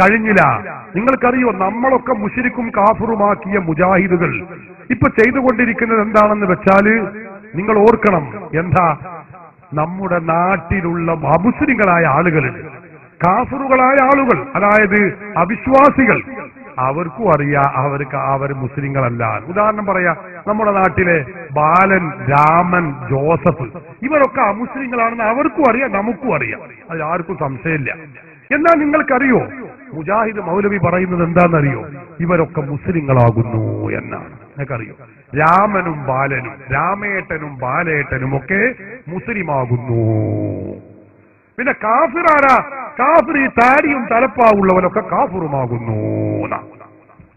കഴിഞ്ഞില്ല. നിങ്ങൾക്കറിയോ നമ്മളൊക്കെ മുഷിരിക്കും കാഫറുമാക്കിയ മുജാഹിദുകൾ. ഇപ്പൊ ചെയ്തുകൊണ്ടിരിക്കുന്നത് എന്താണെന്ന് വെച്ചാൽ നിങ്ങൾ ഓർക്കണം എന്താ? നമ്മുടെ നാട്ടിലുള്ള അമുസ്ലിങ്ങളായ ആളുകളുണ്ട് കാഫറുകളായ ആളുകൾ അതായത് അവിശ്വാസികൾ. അവർക്കും അറിയാ അവർക്ക് അവർ മുസ്ലിങ്ങളല്ല. ഉദാഹരണം പറയാ നമ്മുടെ നാട്ടിലെ ബാലൻ രാമൻ ജോസഫ്. ഇവരൊക്കെ അമുസ്ലിങ്ങളാണെന്ന് അവർക്കും അറിയാം നമുക്കും അറിയാം. അതിൽ ആർക്കും സംശയമില്ല. എന്നാൽ നിങ്ങൾക്കറിയോ മുജാഹിദ് മൗലവി പറയുന്നത് എന്താണെന്നറിയോ? ഇവരൊക്കെ മുസ്ലിങ്ങളാകുന്നു എന്നാണ്. നിങ്ങൾക്കറിയോ? രാമനും ബാലനും രാമേട്ടനും ബാലേട്ടനും ഒക്കെ മുസ്ലിമാകുന്നു. പിന്നെ കാഫിറാരാ? കാഫിർ ഈ താടിയും തലപ്പാവുള്ളവനൊക്കെ കാഫിറുമാകുന്നു.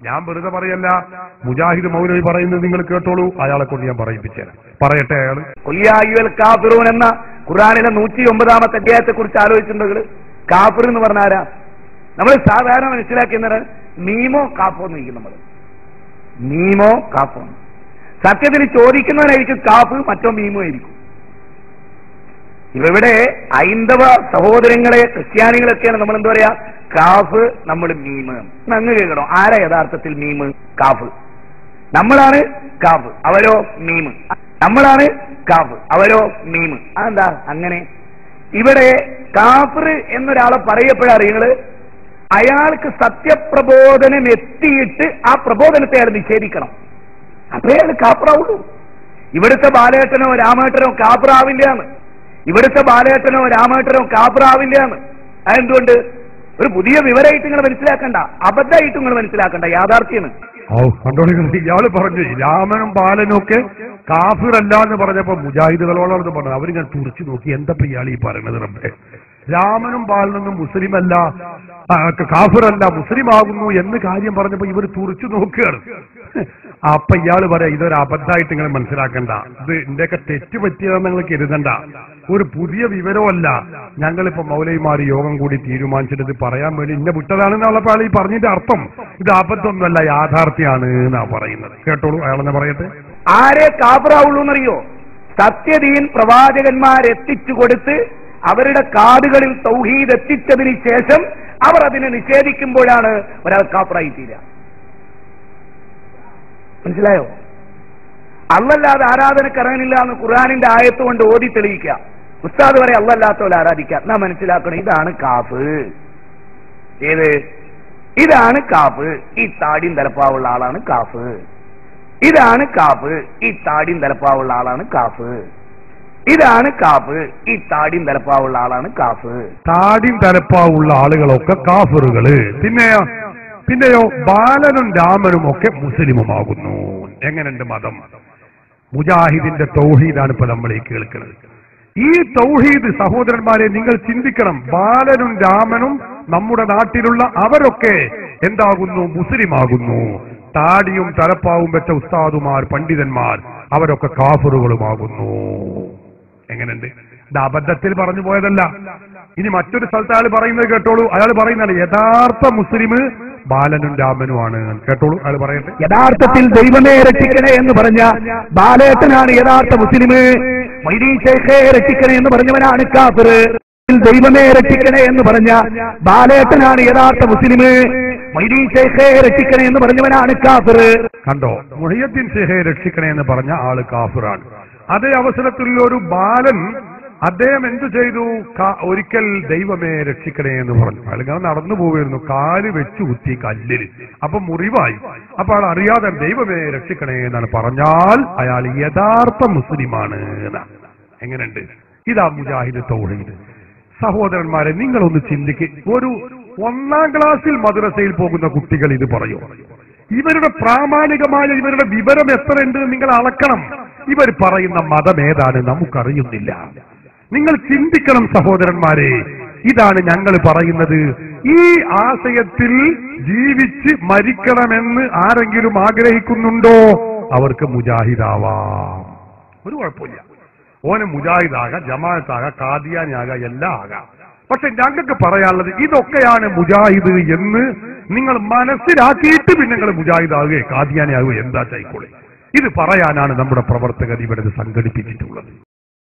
ഞാൻ വെറുതെ പറയല്ല. മുജാഹിദ് മൗലവി പറയുന്നത് നിങ്ങൾ കേട്ടോളൂ. അയാളെ കൊണ്ട് ഞാൻ പറയിപ്പിച്ചേരാം. പറയട്ടെ അയാൾ. കൊല്ലിയായുവൽ കാഫിറൂൻ എന്ന ഖുറാനിലെ നൂറ്റി ഒമ്പതാമത്തെ അധ്യായത്തെ കുറിച്ച് ആലോചിച്ചിട്ടുണ്ടെങ്കിൽ കാഫിർ എന്ന് പറഞ്ഞ ആരാ നമ്മൾ സാധാരണ മനസ്സിലാക്കുന്നത് മീമോ കാഫോ എന്ന് ചോദിക്കും നമ്മൾ. മീമോ കാഫോ. സത്യത്തിൽ ചോദിക്കുന്നവനായിരിക്കും കാഫ് മറ്റോ മീമോ ആയിരിക്കും. ഇവിടെ ഹൈന്ദവ സഹോദരങ്ങളെ ക്രിസ്ത്യാനികളൊക്കെയാണ് നമ്മൾ എന്താ പറയാ? കാഫ് നമ്മൾ മീമ് അങ്ങ് കേൾക്കണോ. ആരാ യഥാർത്ഥത്തിൽ മീമ് കാഫ്. നമ്മളാണ് കാഫ്. അവരോ മീമ് നമ്മളാണ് കാഫ്. അവരോ മീമ് അതെന്താ? അങ്ങനെ. ഇവിടെ കാഫർ എന്നൊരാളെ പറയപ്പെടാറിയങ്ങൾ അയാൾക്ക് സത്യപ്രബോധനം എത്തിയിട്ട് ആ പ്രബോധനത്തെ അയാൾ നിഷേധിക്കണം. അപ്പേ അയാൾ കാപ്രാവുള്ളൂ ഇവിടുത്തെ ബാലേട്ടനോ രാമേട്ടനോ കാപ്രാവില്ലാന്ന് ഇവിടുത്തെ ബാലേട്ടനോ രാമേട്ടനോ കാപ്രാവില്ലാന്ന് അതെന്തുകൊണ്ട്? ഒരു പുതിയ വിവരമായിട്ട് നിങ്ങൾ മനസ്സിലാക്കണ്ട. അബദ്ധമായിട്ട് നിങ്ങൾ മനസ്സിലാക്കണ്ട. യാഥാർത്ഥ്യമാണ്. ഇയാൾ പറഞ്ഞു രാമനും ബാലനും ഒക്കെ കാഫിറല്ല എന്ന് പറഞ്ഞപ്പോ മുജാഹിദുകളോടാണ് പറഞ്ഞു. അവരിങ്ങനെ തുറച്ചു നോക്കി. എന്താ ഇയാൾ ഈ പറയണത് റബ്ബേ? രാമനും ബാലനൊന്നും മുസ്ലിമല്ല. കാഫിറല്ല മുസ്ലിം ആകുന്നു എന്ന് കാര്യം പറഞ്ഞപ്പോ ഇവർ തുറച്ചു നോക്കുകയാണ്. അപ്പൊ ഇയാൾ പറയാ ഇതൊരു അബദ്ധമായിട്ട് നിങ്ങൾ മനസ്സിലാക്കണ്ട. ഇത് എന്റെയൊക്കെ തെറ്റ് പറ്റിയതെന്ന് നിങ്ങൾ കരുതണ്ട. ഒരു പുതിയ വിവരമല്ല. ഞങ്ങളിപ്പോ മൗലൈമാർ യോഗം കൂടി തീരുമാനിച്ചിട്ട് ഇത് പറയാൻ വേണ്ടി ഇന്നെ വിട്ടതാണെന്നുള്ളപ്പോ അയാൾ ഈ പറഞ്ഞിട്ട് അർത്ഥം. ഇത് അബദ്ധമൊന്നുമല്ല യാഥാർത്ഥ്യമാണ് എന്നാ പറയുന്നത്. കേട്ടോളൂ അയാളെന്നെ പറയട്ടെ? ആരെ കാബറാവുള്ളൂ എന്നറിയോ സത്യദീൻ പ്രവാചകന്മാരെത്തിച്ചു കൊടുത്ത് അവരുടെ കാടുകളിൽ തൗഹീദ് എത്തിച്ചതിന് ശേഷം അവർ അതിനെ നിഷേധിക്കുമ്പോഴാണ് ഒരാൾ കാപ്പറായി തീരുക മനസ്സിലായോ? അല്ലല്ലാതെ ആരാധനക്ക് ഇറങ്ങണില്ല എന്ന് ഖുർആാനിന്റെ ആയത്ത് കൊണ്ട് ഓതി തെളിയിക്കുക ഉസ്താദ് വരെ അല്ലല്ലാത്തവരെ ആരാധിക്കുക എന്നാ മനസ്സിലാക്കണം ഇതാണ് കാഫ്. ഏത്? ഇതാണ് കാഫ്. ഈ താടിയും തലപ്പാവുള്ള ആളാണ് കാഫ്. ഇതാണ് കാഫ്. ഈ താടിയും തലപ്പാവുള്ള ആളാണ് കാഫ്. ഇതാണ് കാഫ് ഈ താടിയും തലപ്പാവുള്ള ആളാണ് കാഫ് താടിയും തലപ്പാവുള്ള ആളുകളൊക്കെ കാഫറുകൾ. പിന്നെയോ പിന്നെയോ ബാലനും രാമനും ഒക്കെ മുസ്ലിമുമാകുന്നു. എങ്ങനെയുണ്ട് മതം? മുജാഹിദിന്റെ തൗഹീദാണ് ഇപ്പൊ നമ്മൾ ഈ കേൾക്കുന്നത്. ഈ തൗഹീദ് സഹോദരന്മാരെ നിങ്ങൾ ചിന്തിക്കണം. ബാലനും രാമനും നമ്മുടെ നാട്ടിലുള്ള അവരൊക്കെ എന്താകുന്നു? മുസ്ലിമാകുന്നു. താടിയും തലപ്പാവും വെച്ച ഉസ്താദുമാർ പണ്ഡിതന്മാർ അവരൊക്കെ കാഫറുകളുമാകുന്നു. എങ്ങനെയുണ്ട്? ഇത് അബദ്ധത്തിൽ പറഞ്ഞു പോയതല്ല. ഇനി മറ്റൊരു സ്ഥലത്ത് അയാൾ പറയുന്നത് കേട്ടോളൂ. അയാൾ പറയുന്നതാണ് യഥാർത്ഥ മുസ്ലിം ബാലനും രാമനുമാണ് കേട്ടോളൂ അയാൾ പറയട്ടെ. യഥാർത്ഥത്തിൽ ദൈവമേ രക്ഷിക്കണേ എന്ന് പറഞ്ഞ ബാലേട്ടനാണ് യഥാർത്ഥ മുസ്ലിം രക്ഷിക്കണേ എന്ന് പറഞ്ഞവനാണ് കാഫിർ. ദൈവമേ രക്ഷിക്കണേ എന്ന് പറഞ്ഞ ബാലേട്ടനാണ് യഥാർത്ഥ മുസ്ലിം മൊയ്തീൻ രക്ഷിക്കണേ എന്ന് പറഞ്ഞവനാണ് കാഫിർ. കണ്ടോ? മുഹിയദ്ദീൻ ശേഖയെ രക്ഷിക്കണേ എന്ന് പറഞ്ഞ ആൾ കാഫിറാണ്. അതേ അവസരത്തിൽ ഒരു ബാലൻ അദ്ദേഹം എന്തു ചെയ്തു? ഒരിക്കൽ ദൈവമേ രക്ഷിക്കണേ എന്ന് പറഞ്ഞു. ഇങ്ങനെ നടന്നു പോവുമായിരുന്നു കാൽ വെച്ച് കുത്തി കല്ലിൽ. അപ്പൊ മുറിവായി. അപ്പൊ അയാൾ അറിയാതെ ദൈവമേ രക്ഷിക്കണേ എന്നാണ് പറഞ്ഞാൽ അയാൾ യഥാർത്ഥ മുസ്ലിമാണ് എന്നാണ് എങ്ങനെയുണ്ട്? ഇതാ മുജാഹിദ് തൗഹീദ്. സഹോദരന്മാരെ നിങ്ങളൊന്ന് ചിന്തിക്ക്. ഒരു ഒന്നാം ക്ലാസ്സിൽ മദ്രസയിൽ പോകുന്ന കുട്ടികൾ ഇത് പറയൂ? ഇവരുടെ പ്രാമാണികമായ ഇവരുടെ വിവരം എത്രയുണ്ട് നിങ്ങൾ അളക്കണം. ഇവർ പറയുന്ന മതം ഏതാണ് നമുക്കറിയുന്നില്ല. നിങ്ങൾ ചിന്തിക്കണം സഹോദരന്മാരെ ഇതാണ് ഞങ്ങൾ പറയുന്നത്. ഈ ആശയത്തിൽ ജീവിച്ച് മരിക്കണമെന്ന് ആരെങ്കിലും ആഗ്രഹിക്കുന്നുണ്ടോ? അവർക്ക് മുജാഹിദാവാം. ഒരു കുഴപ്പമില്ല. ഓന് മുജാഹിദാകാം ജമാഅത്താകാം കാദിയാനാകാം എല്ലാം ആകാം. പക്ഷെ ഞങ്ങൾക്ക് പറയാനുള്ളത് ഇതൊക്കെയാണ് മുജാഹിദ് എന്ന് നിങ്ങൾ മനസ്സിലാക്കിയിട്ട് പിന്നെ നിങ്ങൾ മുജാഹിദാകുകയോ കാദിയാനാകുകയോ എന്താ ചൈക്കോളെ ഇത് പറയാനാണ് നമ്മുടെ പ്രവർത്തകർ ഇവിടെ സംഘടിപ്പിച്ചിട്ടുള്ളത്.